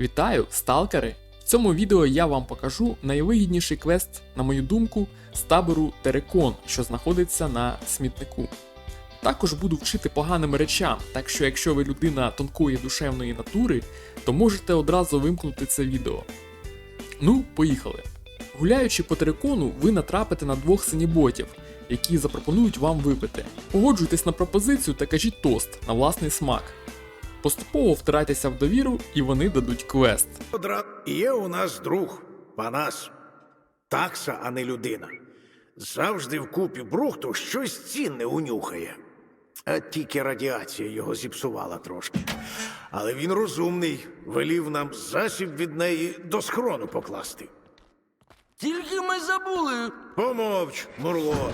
Вітаю, сталкери! В цьому відео я вам покажу найвигідніший квест, на мою думку, з табору Терекон, що знаходиться на смітнику. Також буду вчити поганим речам, так що якщо ви людина тонкої душевної натури, то можете одразу вимкнути це відео. Ну, поїхали. Гуляючи по терикону, ви натрапите на двох синіботів, які запропонують вам випити. Погоджуйтесь на пропозицію та кажіть тост на власний смак. Поступово втирайтеся в довіру, і вони дадуть квест. Одра... Є у нас друг, Панас. Такса, а не людина. Завжди в купі брухту щось цінне унюхає. А тільки радіація його зіпсувала трошки. Але він розумний, велів нам засіб від неї до схрону покласти. Тільки ми забули. Помовч, Мурло.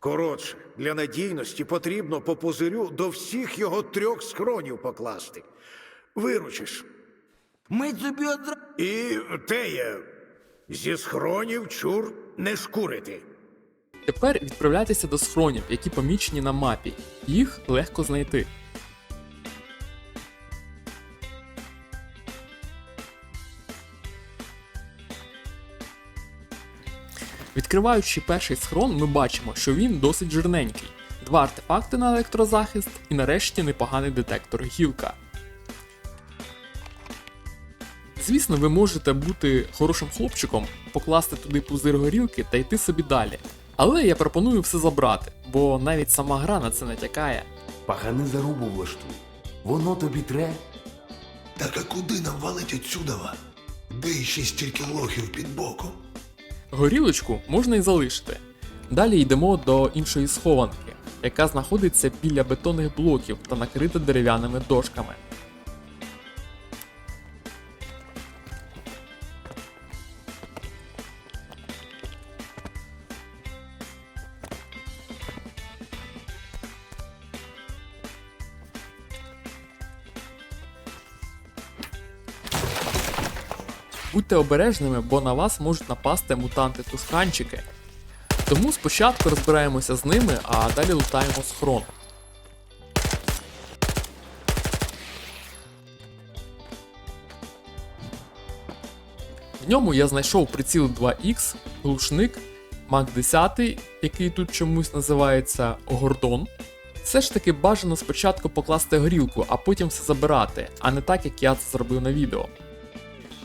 Коротше, для надійності потрібно по пузирю до всіх його трьох схронів покласти. Виручиш. Ми тобі одразу. І теє, зі схронів чур не шкурити. Тепер відправляйтеся до схронів, які помічені на мапі. Їх легко знайти. Відкриваючи перший схрон, ми бачимо, що він досить жирненький. Два артефакти на електрозахист і нарешті непоганий детектор гілка. Звісно, ви можете бути хорошим хлопчиком, покласти туди пузир горілки та йти собі далі. Але я пропоную все забрати, бо навіть сама гра на це натякає. Пахани зарубу влаштуй. Воно тобі тре. Так а куди нам валить отсюдова? Де ще стільки лохів під боком? Горілочку можна і залишити. Далі йдемо до іншої схованки, яка знаходиться біля бетонних блоків та накрита дерев'яними дошками. Будьте обережними, бо на вас можуть напасти мутанти-тушканчики. Тому спочатку розбираємося з ними, а далі лутаємо схрон. В ньому я знайшов приціл 2Х, глушник, Мак 10, який тут чомусь називається Гордон. Все ж таки бажано спочатку покласти горілку, а потім все забирати, а не так, як я це зробив на відео.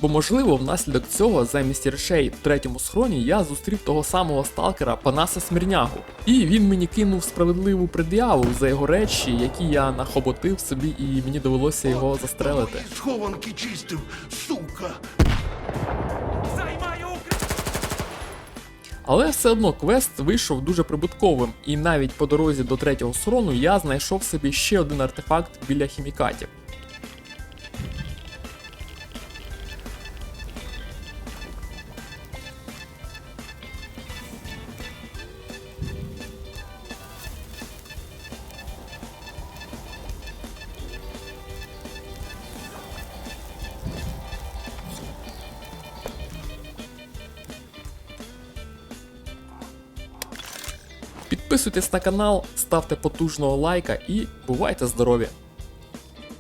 Бо можливо, внаслідок цього замість речей в третьому схроні я зустрів того самого сталкера Панаса Смірнягу. І він мені кинув справедливу пред'яву за його речі, які я нахоботив собі, і мені довелося його застрелити. Схованки чистив, сука! Але все одно квест вийшов дуже прибутковим, і навіть по дорозі до третього схрону я знайшов собі ще один артефакт біля хімікатів. Підписуйтесь на канал, ставте потужного лайка і бувайте здорові!